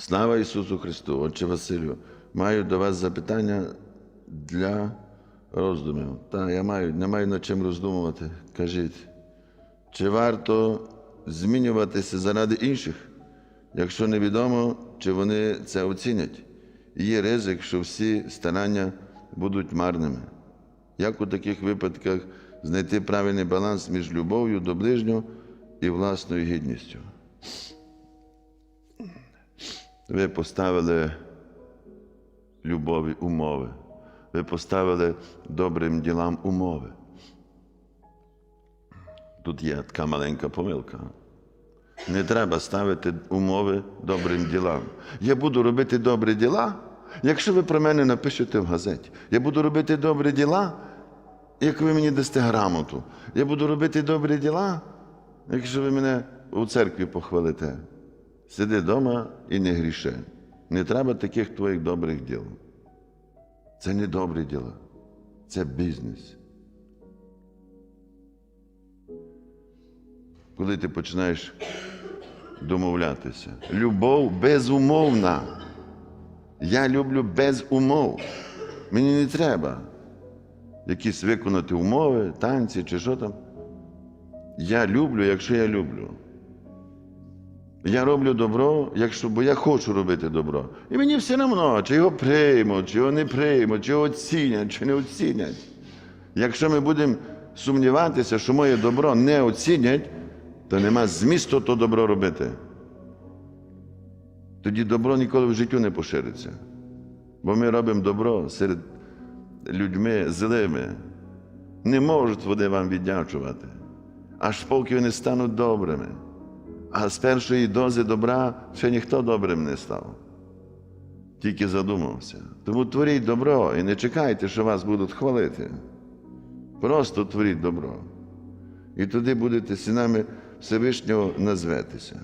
Слава Ісусу Христу! Отче Василю, маю до вас запитання для роздумів. Та я маю, не маю над чим роздумувати. Кажіть, чи варто змінюватися заради інших, якщо невідомо, чи вони це оцінять? Є ризик, що всі старання будуть марними. Як у таких випадках знайти правильний баланс між любов'ю до ближнього і власною гідністю? Ви поставили любові умови. Ви поставили добрим ділам умови. Тут є така маленька помилка. Не треба ставити умови добрим ділам. Я буду робити добрі діла, якщо ви про мене напишете в газеті. Я буду робити добрі діла, як ви мені дасте грамоту. Я буду робити добрі діла, якщо ви мене у церкві похвалите. Сиди вдома і не гріши. Не треба таких твоїх добрих діл. Це не добрі діла, це бізнес. Коли ти починаєш домовлятися. Любов безумовна. Я люблю без умов. Мені не треба якісь виконати умови, танці чи що там. Я люблю, якщо я люблю. Я роблю добро, якщо, бо я хочу робити добро. І мені все одно, чи його приймуть, чи його не приймуть, чи його оцінять, чи не оцінять. Якщо ми будемо сумніватися, що моє добро не оцінять, то нема змісту то добро робити. Тоді добро ніколи в життю не пошириться. Бо ми робимо добро серед людьми злими. Не можуть вони вам віддячувати, аж поки вони стануть добрими. А з першої дози добра ще ніхто добрим не став. Тільки задумався. Тому творіть добро і не чекайте, що вас будуть хвалити. Просто творіть добро. І тоді будете синами Всевишнього назветеся.